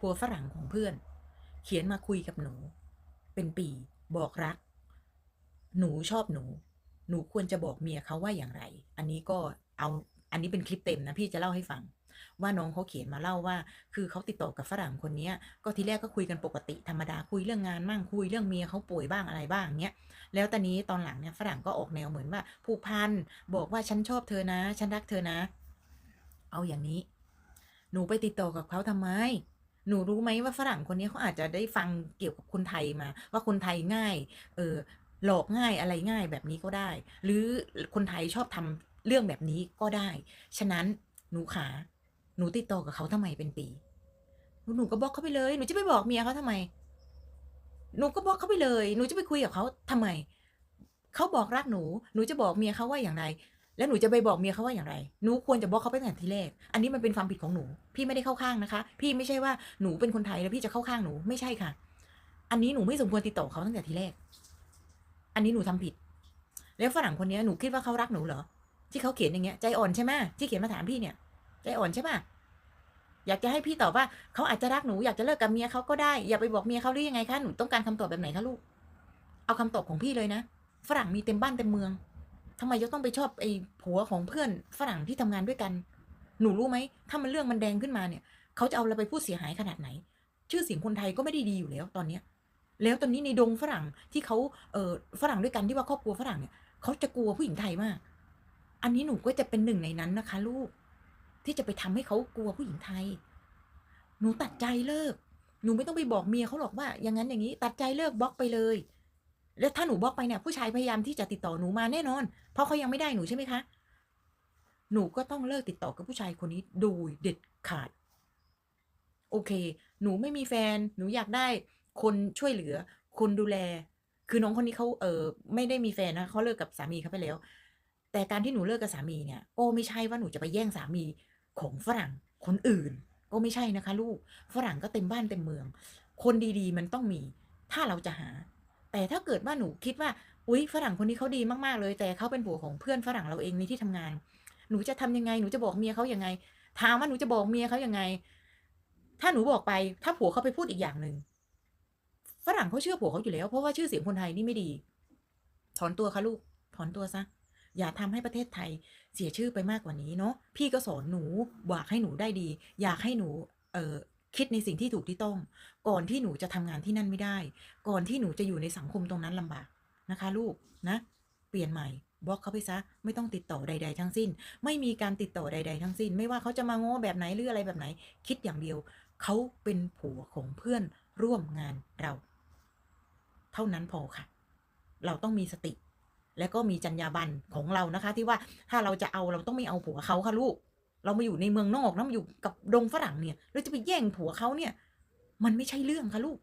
ผัวฝรั่งของเพื่อน เขียนมาคุยกับหนู เป็นปีบอกรัก หนูชอบหนู หนูควรจะบอกเมียเขาว่าอย่างไร อันนี้ก็เอาอันนี้เป็นคลิปเต็มนะพี่จะเล่าให้ฟัง ว่าน้องเขาเขียนมาเล่าว่า คือเขาติดต่อกับฝรั่งคนนี้ก็ทีแรกก็คุยกันปกติธรรมดาคุยเรื่องงานมั่งคุยเรื่องเมียเขาป่วยบ้างอะไรบ้างเนี้ยแล้วตอนนี้ตอนหลังเนี่ยฝรั่งก็ออกแนวเหมือนว่าผูกพันบอกว่าฉันชอบเธอนะ ฉันรักเธอนะ เอาอย่างนี้ หนูไปติดต่อกับเขาทำไม หนูรู้ไหมว่าฝรั่งคนนี้เขาอาจจะได้ฟังเกี่ยวกับคนไทยมา ว่าคนไทยง่าย เออหลอกง่ายอะไรง่ายแบบนี้ก็ได้ หรือคนไทยชอบทำเรื่องแบบนี้ก็ได้ ฉะนั้นหนูขา หนูติดต่อกับเขาทำไมเป็นปี หนูก็บล็อกเขาไปเลย หนูจะไปบอกเมียเขาทำไม หนูก็บล็อกเขาไปเลย หนูจะไปคุยกับเขาทำไม เขาบอกรักหนู หนูจะบอกเมียเขาว่าอย่างไร แล้วหนูจะไปบอกเมียเขาว่าอย่างไร หนูควรจะบอกเขาไปตั้งแต่ทีแรก อันนี้มันเป็นความผิดของหนู พี่ไม่ได้เข้าข้างนะคะ พี่ไม่ใช่ว่าหนูเป็นคนไทยแล้วพี่จะเข้าข้างหนูไม่ใช่ค่ะ อันนี้หนูไม่สมควรติดต่อเขาตั้งแต่ทีแรก อันนี้หนูทำผิด แล้วฝรั่งคนนี้หนูคิดว่าเขารักหนูเหรอ ที่เขาเขียนอย่างเงี้ยใจอ่อนใช่ไหมที่เขียนมาถามพี่เนี่ย ใจอ่อนใช่ปะอยากจะให้พี่ตอบว่าเขาอาจจะรักหนูอยากจะเลิกกับเมียเขาก็ได้ อย่าไปบอกเมียเขาหรือยังไงคะหนูต้องการคำตอบแบบไหนคะลูก เอาคำตอบของพี่เลยนะ ฝรั่งมีเต็มบ้านเต็มเมือง ทำไมจะต้องไปชอบไอ้ผัวของเพื่อนฝรั่งที่ทำงานด้วยกัน หนูรู้ไหมถ้ามันเรื่องมันแดงขึ้นมาเนี่ยเขาจะเอาเราไปพูดเสียหายขนาดไหน ชื่อเสียงคนไทยก็ไม่ได้ดีอยู่แล้วตอนเนี้ยแล้วตอนนี้ในดงฝรั่งที่เขาเอ่อฝรั่งด้วยกันที่ว่าครอบครัวฝรั่งเนี่ยเขาจะกลัวผู้หญิงไทยมาก อันนี้หนูก็จะเป็นหนึ่งในนั้นนะคะ ลูก ที่จะไปทำให้เขากลัวผู้หญิงไทย หนูตัดใจเลิก หนูไม่ต้องไปบอกเมียเขาหรอกว่า อย่างนั้นอย่างนี้ ตัดใจเลิกบล็อกไปเลย แล้วถ้าหนูบล็อกไปเนี่ยผู้ชายพยายามที่จะติดต่อหนูมาแน่นอน เพราะเขายังไม่ได้หนูใช่ไหมคะ หนูก็ต้องเลิกติดต่อกับผู้ชายคนนี้โดยเด็ดขาด โอเค หนูไม่มีแฟน หนูอยากได้คนช่วยเหลือ คนดูแล คือน้องคนนี้เขาเออไม่ได้มีแฟนนะเขาเลิกกับสามีเขาไปแล้ว แต่การที่หนูเลิกกับสามีเนี่ยก็ไม่ใช่ว่าหนูจะไปแย่งสามีของฝรั่งคนอื่น ก็ไม่ใช่นะคะ ลูกฝรั่งก็เต็มบ้านเต็มเมือง คนดีๆ มันต้องมี ถ้าเราจะหา แต่ถ้าเกิดว่าหนูคิดว่า อุ๊ยฝรั่งคนนี้เขาดีมากๆเลย แต่เขาเป็นผัวของเพื่อนฝรั่งเราเองในที่ทำงาน หนูจะทำยังไง หนูจะบอกเมียเขายังไง ถามว่าหนูจะบอกเมียเขายังไง ถ้าหนูบอกไป ถ้าผัวเขาไปพูดอีกอย่างหนึ่ง ฝรั่งเขาเชื่อผัวเขาอยู่แล้ว เพราะว่าชื่อเสียงคนไทยนี่ไม่ดี ถอนตัวค่ะลูก ถอนตัวซะ อย่าทำให้ประเทศไทย เสียชื่อไปมากกว่านี้เนาะ พี่ก็สอนหนูบอกให้หนูได้ดี อยากให้หนู เออ คิดในสิ่งที่ถูกที่ต้อง ก่อนที่หนูจะทำงานที่นั่นไม่ได้ ก่อนที่หนูจะอยู่ในสังคมตรงนั้นลำบากนะคะ ลูกนะ เปลี่ยนใหม่บล็อกเขาไปซะ ไม่ต้องติดต่อใด ๆ ทั้งสิ้น ไม่มีการติดต่อใด ๆ ทั้งสิ้น ไม่ว่าเขาจะมาโง่แบบไหนหรืออะไรแบบไหน คิดอย่างเดียว เขาเป็นผัวของเพื่อนร่วมงานเรา เท่านั้นพอค่ะ เราต้องมีสติ และก็มีจรรยาบรรณของเรานะคะ ที่ว่าถ้าเราจะเอาเราต้องไม่เอาผัวเขาค่ะลูก เรามาอยู่ในเมืองนอกนะมาอยู่กับดงฝรั่งเนี่ยเราจะไปแย่งผัวเขาเนี่ย มันไม่ใช่เรื่องค่ะลูก